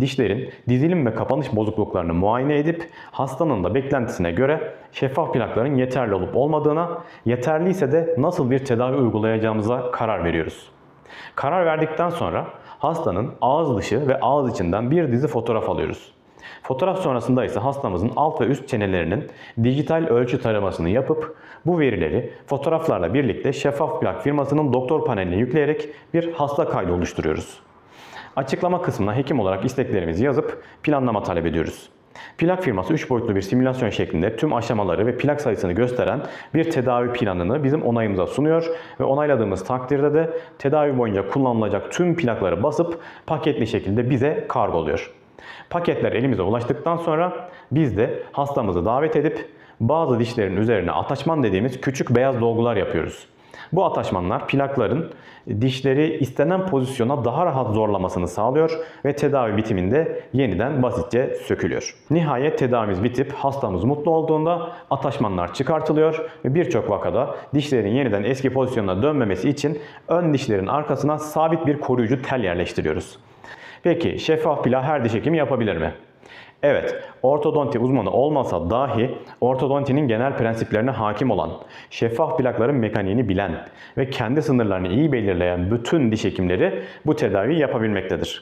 dişlerin dizilim ve kapanış bozukluklarını muayene edip hastanın da beklentisine göre şeffaf plakların yeterli olup olmadığına, yeterliyse de nasıl bir tedavi uygulayacağımıza karar veriyoruz. Karar verdikten sonra hastanın ağız dışı ve ağız içinden bir dizi fotoğraf alıyoruz. Fotoğraf sonrasında ise hastamızın alt ve üst çenelerinin dijital ölçü taramasını yapıp bu verileri fotoğraflarla birlikte şeffaf plak firmasının doktor paneline yükleyerek bir hasta kaydı oluşturuyoruz. Açıklama kısmına hekim olarak isteklerimizi yazıp planlama talep ediyoruz. Plak firması 3 boyutlu bir simülasyon şeklinde tüm aşamaları ve plak sayısını gösteren bir tedavi planını bizim onayımıza sunuyor ve onayladığımız takdirde de tedavi boyunca kullanılacak tüm plakları basıp paketli şekilde bize kargoluyor. Paketler elimize ulaştıktan sonra biz de hastamızı davet edip bazı dişlerin üzerine ataçman dediğimiz küçük beyaz dolgular yapıyoruz. Bu ataşmanlar plakların dişleri istenen pozisyona daha rahat zorlamasını sağlıyor ve tedavi bitiminde yeniden basitçe sökülüyor. Nihayet tedavimiz bitip hastamız mutlu olduğunda ataşmanlar çıkartılıyor ve birçok vakada dişlerin yeniden eski pozisyonuna dönmemesi için ön dişlerin arkasına sabit bir koruyucu tel yerleştiriyoruz. Peki şeffaf plak her diş hekimi yapabilir mi? Evet, ortodonti uzmanı olmasa dahi ortodontinin genel prensiplerine hakim olan, şeffaf plakların mekaniğini bilen ve kendi sınırlarını iyi belirleyen bütün diş hekimleri bu tedaviyi yapabilmektedir.